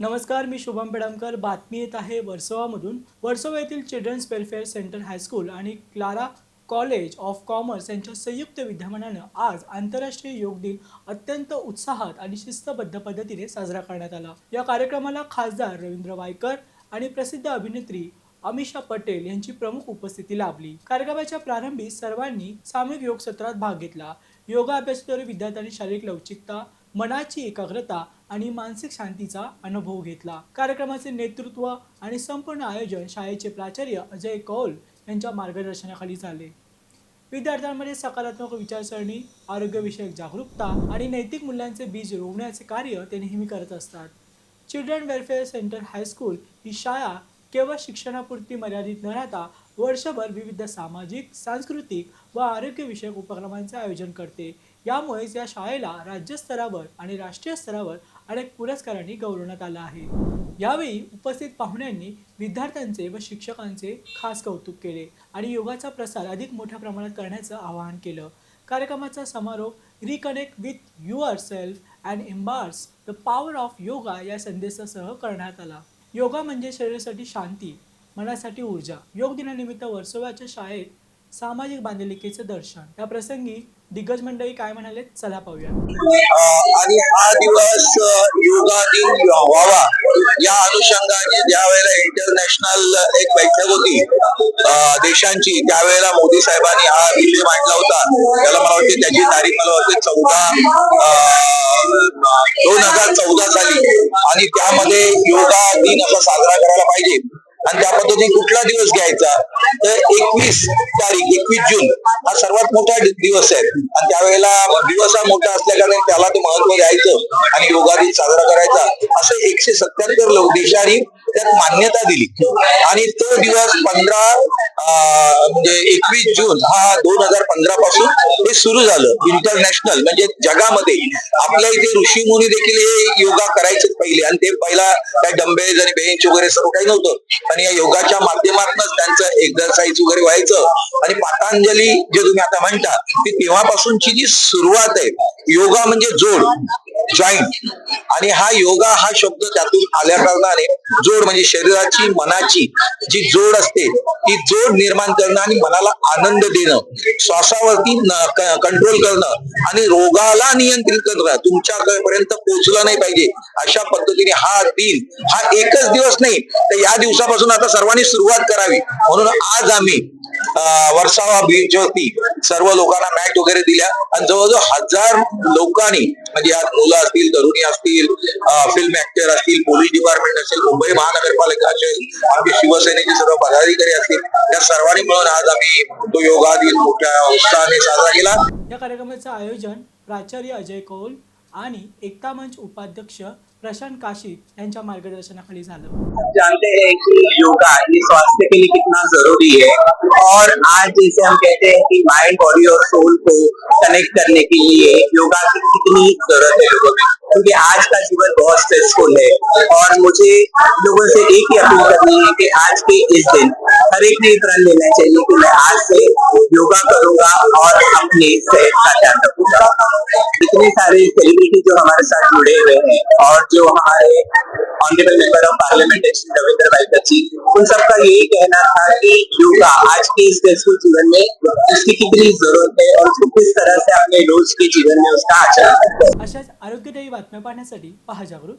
नमस्कार मी शुभम पेडमकर. बातमी येत आहे वर्सोवामधून. वर्सोवा येथील children's welfare centre high school आणि क्लारा कॉलेज ऑफ कॉमर्स यांच्या संयुक्त विद्यमानानं आज आंतरराष्ट्रीय योग दिन अत्यंत उत्साहात आणि शिस्तबद्ध पद्धतीने साजरा करण्यात आला. या कार्यक्रमाला खासदार रवींद्र वायकर आणि प्रसिद्ध अभिनेत्री अमिषा पटेल यांची प्रमुख उपस्थिती लाभली. कार्यक्रमाच्या प्रारंभी सर्वांनी सामूहिक योग सत्रात भाग घेतला. योगाभ्यासद्वारे विद्यार्थ्यांनी शारीरिक लवचिकता मनाची एकाग्रता आणि मानसिक शांतीचा अनुभव घेतला. कार्यक्रमाचे नेतृत्व आणि संपूर्ण आयोजन शाळेचे प्राचार्य अजय कौल यांच्या मार्गदर्शनाखाली झाले. विद्यार्थ्यांमध्ये सकारात्मक विचारसरणी आरोग्यविषयक जागरूकता आणि नैतिक मूल्यांचे बीज रोवण्याचे कार्य ते नेहमी करत असतात. Children welfare centre high school ही शाळा केवळ शिक्षणापुरती मर्यादित न राहता वर्षभर विविध सामाजिक सांस्कृतिक व आरोग्यविषयक उपक्रमांचे आयोजन करते. यामुळेच या शाळेला राज्यस्तरावर आणि राष्ट्रीय स्तरावर अनेक पुरस्कारांनी गौरवण्यात आलं आहे. यावेळी उपस्थित पाहुण्यांनी विद्यार्थ्यांचे व शिक्षकांचे खास कौतुक केले आणि योगाचा प्रसार अधिक मोठ्या प्रमाणात करण्याचं आवाहन केलं. कार्यक्रमाचा समारोप reconnect with yourself and embrace the power of yoga या संदेशासह करण्यात आला. योगा म्हणजे शरीरासाठी शांती मनासाठी ऊर्जा. योग दिनानिमित्त वर्सोव्याच्या शाळेत सामाजिक बांधिलकीचे दर्शन. या प्रसंगी दिग्गज मंडळी काय म्हणाले? चला पाहूया. आणि हा दिवस अ, योगा दिन व्हावा या अनुषंगाने ज्या वेळेला इंटरनॅशनल एक बैठक होती देशांची त्यावेळेला मोदी साहेबांनी हा विषय मांडला होता. त्याला मला वाटते त्याची तारीख मला वाटते चौदा दोन हजार चौदा साली. आणि त्यामध्ये योगा दिन असा साजरा करायला पाहिजे. आणि त्या पद्धतीने कुठला दिवस घ्यायचा? तर एकवीस तारीख एकवीस जून हा सर्वात मोठा दिवस आहे. आणि त्यावेळेला दिवस हा मोठा असल्याकारणे त्याला ते महत्त्व द्यायचं आणि योगा दिन साजरा करायचा असं एकशे सत्याहत्तर लोक देशांनी त्यात मान्यता दिली. आणि तो दिवस पंधरा म्हणजे एकवीस जून हा दोन हजार पंधरा पासून हे सुरू झालं इंटरनॅशनल म्हणजे जगामध्ये. आपल्या इथे ऋषी मुनी देखील हे योगा करायचे पहिले आणि ते पहिला काय डंबेज आणि बेंच वगैरे सर्व काही नव्हतं. आणि या योगाच्या माध्यमातूनच त्यांचं एक्झरसाईज वगैरे व्हायचं. आणि पतंजली जे तुम्ही आता म्हणता ती तेव्हापासूनची जी सुरुवात आहे योगा म्हणजे जोड. जॉईंट आणि हा योगा हा शब्द त्यातून आल्या कारणाने जोड म्हणजे शरीराची मनाची जी जोड असते ती जोड निर्माण करणं आणि मनाला आनंद देणं श्वासावरती कंट्रोल करणं आणि रोगाला नियंत्रित करणं तुमच्यापर्यंत पोहोचलं नाही पाहिजे अशा पद्धतीने हा दिन हा एकच दिवस नाही तर या दिवसापासून आता सर्वांनी सुरुवात करावी. म्हणून आज आम्ही वर्षावा बीच होती सर्व लोकांना मॅट वगैरे दिल्या. आणि जवळजवळ हजार लोकांनी म्हणजे यात मुलं असतील तरुणी असतील फिल्म ऍक्टर असतील पोलीस डिपार्टमेंट असेल मुंबई महानगरपालिका असेल आमचे शिवसेनेचे सर्व पदाधिकारी असतील या सर्वांनी मिळून आज आम्ही तो योगा दिन मोठ्या उत्साहाने साजरा केला. या कार्यक्रमाचं आयोजन प्राचार्य अजय कौल आणि एकता मंच उपाध्यक्ष प्रशांत काशीत यांच्या मार्गदर्शनाखाली झालं. जानते हैं कि योगा ये स्वास्थ्य के लिए कितना ज़रूरी है और आज जैसे हम कहते हैं कि माइंड बॉडी और सोल को कनेक्ट करने के लिए योगा की कितनी ज़रूरत है लोगों में। क्योंकि आज का जीवन बहुत स्ट्रेसफुल है और मुझे लोगों से एक ही अपील करनी है कि आज के इस दिन हर एक ने प्रण लेना चाहिए कि मैं आज से योगा करूँगा और अपने सेहत का ध्यान रखूँगा। इतने सारे सेलिब्रिटी जो हमारे साथ जुड़े हुए हैं और जो हमारे honourable member of parliament Ravindra Bhai Bachchi, उन सबका यही कहना था कि योगा आज के इस स्ट्रेसफुल जीवन में उसकी कितनी ज़रूरत है और उसको किस तरह से अपने रोज के जीवन में उसका आचरण करते आरोग्यदायी बातम्या पाहण्यासाठी पहा जागृत.